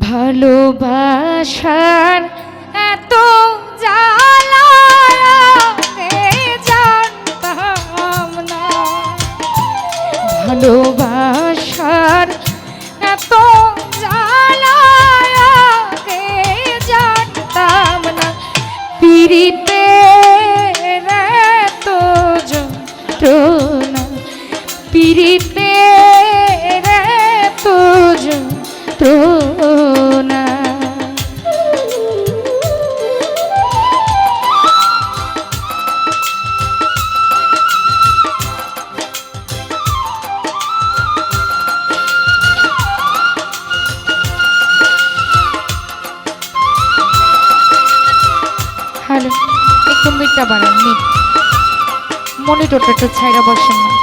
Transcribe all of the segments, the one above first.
ভালোবাসার এত কুমিরটা বাড়াননি মনিটরটা একটু ছাইরা বসেন না।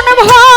I'm of heart.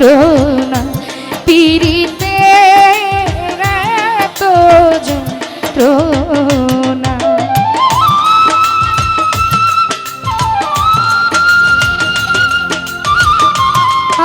যন্ত্রণা পিড়িতে তো যন্ত্রণা আ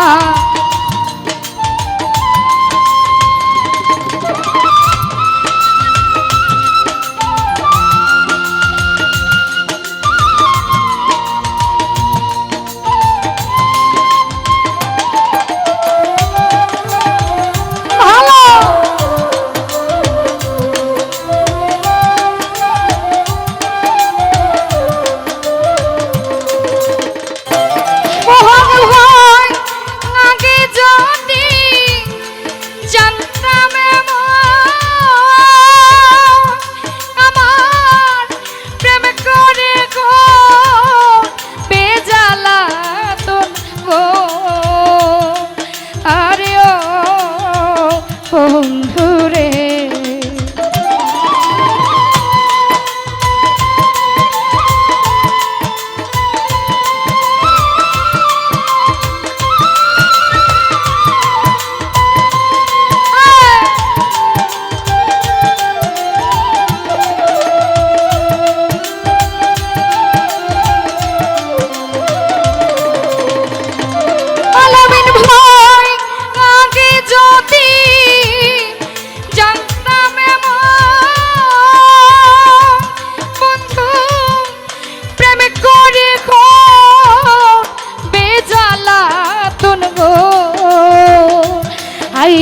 জানতাম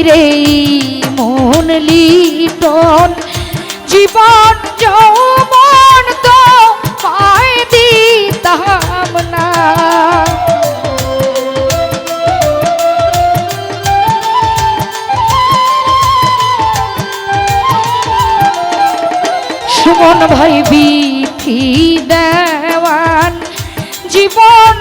আইরে মন লিটন জীবন যৌবন তো পায় দিতাম না। সুমন ভাই বিথি দেওয়ান জীবন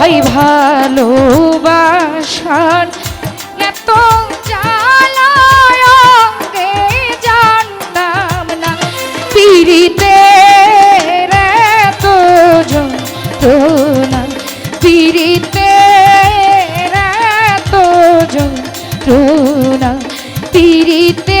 ভাই ভালোবাসার। এত জানতাম না। পিড়িতে পিড়িতে পিড়িতে